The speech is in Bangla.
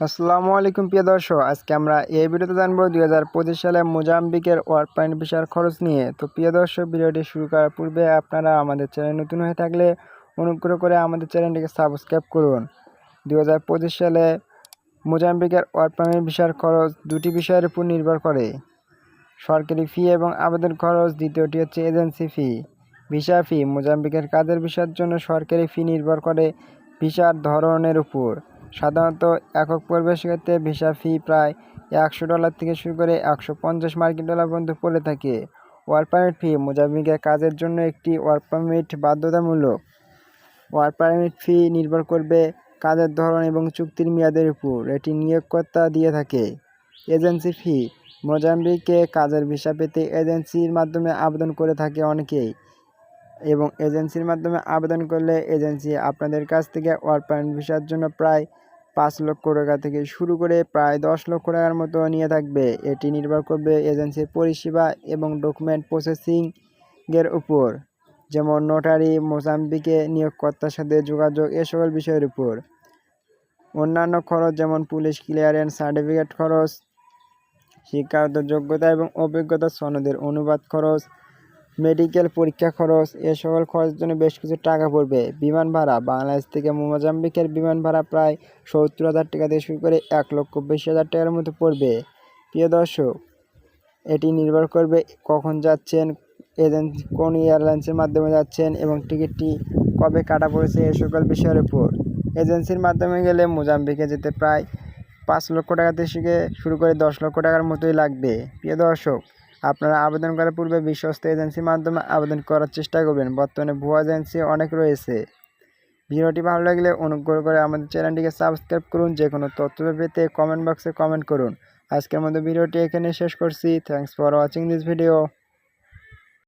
আসসালামু আলাইকুম, প্রিয় দর্শক। আজকে আমরা এই ভিডিওতে জানব দুই হাজার পঁচিশ সালে মোজাম্বিকের ওয়ার্ক পয়েন্ট ভিসার খরচ নিয়ে। তো প্রিয় দর্শক, ভিডিওটি শুরু করার পূর্বে আপনারা আমাদের চ্যানেল নতুন হয়ে থাকলে অনুগ্রহ করে আমাদের চ্যানেলটিকে সাবস্ক্রাইব করুন। দুই হাজার পঁচিশ সালে মোজাম্বিকের ওয়ার্ক পয়েন্ট ভিসার খরচ দুটি বিষয়ের উপর নির্ভর করে। সরকারি ফি এবং আবেদন খরচ, দ্বিতীয়টি হচ্ছে এজেন্সি ফি। ভিসা ফি মোজাম্বিকের কাজের ভিসার জন্য সরকারি ফি নির্ভর করে ভিসার ধরনের উপর। সাধারণত একক প্রবেশ ক্ষেত্রে ভিসা ফি প্রায় একশো ডলার থেকে শুরু করে একশো পঞ্চাশ মার্কিন ডলার পর্যন্ত পড়ে থাকে। ওয়ার্ক পারমিট ফি মোজাম্বিকের কাজের জন্য একটি ওয়ার্ক পারমিট বাধ্যতামূলক। ওয়ার্ক পারমিট ফি নির্ভর করবে কাজের ধরন এবং চুক্তির মেয়াদের উপর। এটি নিয়োগকর্তা দিয়ে থাকে। এজেন্সি ফি মোজাম্বিকে কাজের ভিসা পেতে এজেন্সির মাধ্যমে আবেদন করে থাকে অনেকেই এবং এজেন্সির মাধ্যমে আবেদন করলে এজেন্সি আপনাদের কাছ থেকে ওয়ার্ক পারমিট ভিসার জন্য প্রায় পাঁচ লক্ষ টাকা থেকে শুরু করে প্রায় দশ লক্ষ টাকার মতো নিয়ে থাকবে। এটি নির্ভর করবে এজেন্সির পরিষেবা এবং ডকুমেন্ট প্রসেসিংয়ের উপর, যেমন নোটারি, মোজাম্বিকে নিয়োগকর্তার সাথে যোগাযোগ, এ সকল বিষয়ের উপর। অন্যান্য খরচ যেমন পুলিশ ক্লিয়ারেন্স, সার্টিফিকেট খরচ, শিক্ষাগত যোগ্যতা এবং অভিজ্ঞতা সনদের অনুবাদ খরচ মেডিকেল, পরীক্ষা খরচ, এ সকল খরচের জন্য বেশ কিছু টাকা পড়বে। বিমান ভাড়া, বাংলাদেশ থেকে মোজাম্বিকের বিমান ভাড়া প্রায় সত্তর হাজার টাকা থেকে শুরু করে এক লক্ষ বিশ হাজার টাকার মতো পড়বে। প্রিয় দর্শক, এটি নির্ভর করবে কখন যাচ্ছেন, এজেন্ট কোন এয়ারলাইন্সের মাধ্যমে যাচ্ছেন এবং টিকিটটি কবে কাটা পড়েছে এ সকল বিষয়ের উপর। এজেন্সির মাধ্যমে গেলে মোজাম্বিকে যেতে প্রায় পাঁচ লক্ষ টাকা থেকে শুরু করে দশ লক্ষ টাকার মতোই লাগবে। প্রিয় দর্শক আপনারা আবেদন করার পূর্বে বিশ্বস্ত এজেন্সির মাধ্যমে আবেদন করার চেষ্টা করবেন। বর্তমানে ভুয়া এজেন্সি অনেক রয়েছে। ভিডিওটি ভালো লাগলে অনুগ্রহ করে আমাদের চ্যানেলটিকে সাবস্ক্রাইব করুন যে কোনো তথ্য পেতে কমেন্ট বক্সে কমেন্ট করুন। আজকের মতো ভিডিওটি এখানে শেষ করছি। Thanks for watching this video